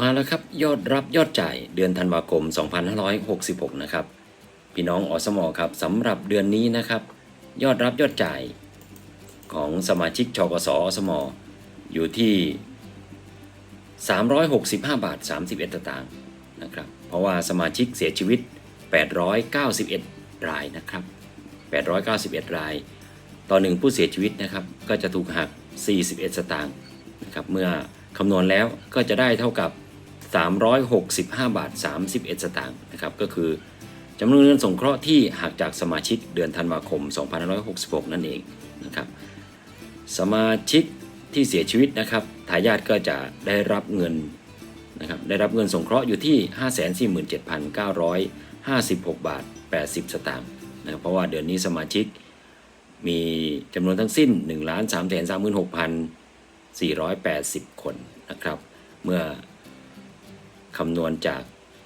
มาแล้วครับ ยอดรับยอดจ่ายเดือนธันวาคม 2566 นะครับ พี่น้องอสมอครับสำหรับเดือนนี้นะครับ ยอดรับยอดจ่ายของสมาชิกชกสอสมอยู่ที่ 365 บาท 31สตางค์นะครับ เพราะว่าสมาชิกเสียชีวิต 891 รายนะครับ 891 ราย ต่อหนึ่งผู้เสียชีวิตนะครับ ก็จะถูกหัก 41 สตางค์นะครับ เมื่อคำนวณแล้วก็จะได้เท่ากับ 365 บาท 31 สตางค์นะครับก็คือจำนวนเงินสงเคราะห์ที่หักจากสมาชิกเดือนธันวาคม 2566 นั่นเองนะครับสมาชิกที่เสียชีวิตนะครับทายาทก็จะได้รับเงินนะครับได้รับเงินสงเคราะห์อยู่ที่ 547,956 บาท 80 สตางค์นะครับเพราะว่าเดือนนี้สมาชิกมีจำนวนทั้งสิ้น 1 3 3 6 480 คนนะครับ เมื่อ คำนวณจาก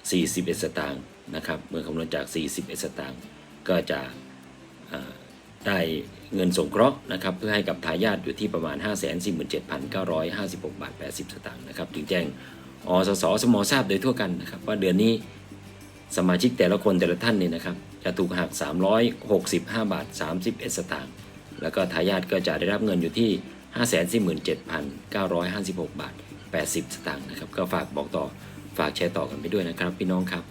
41 สตางค์นะครับ เมื่อคำนวณจาก 41 สตางค์ก็จะได้เงินสงเคราะห์นะครับ เพื่อให้กับทายาทอยู่ที่ประมาณ 547,956 บาท 80 สตางค์นะครับถึงแจ้งอสสสมทราบโดยทั่วกันนะครับ ว่าเดือนนี้สมาชิกแต่ละคนแต่ละท่านเนี่ยนะครับ จะถูกหัก 365 บาท 31 สตางค์แล้วก็ทายาทก็จะได้รับเงินอยู่ที่ 547,956 บาท 80 สตางค์นะครับ ก็ฝากบอกต่อ ฝากแชร์ต่อกันไปด้วยนะครับพี่น้องครับ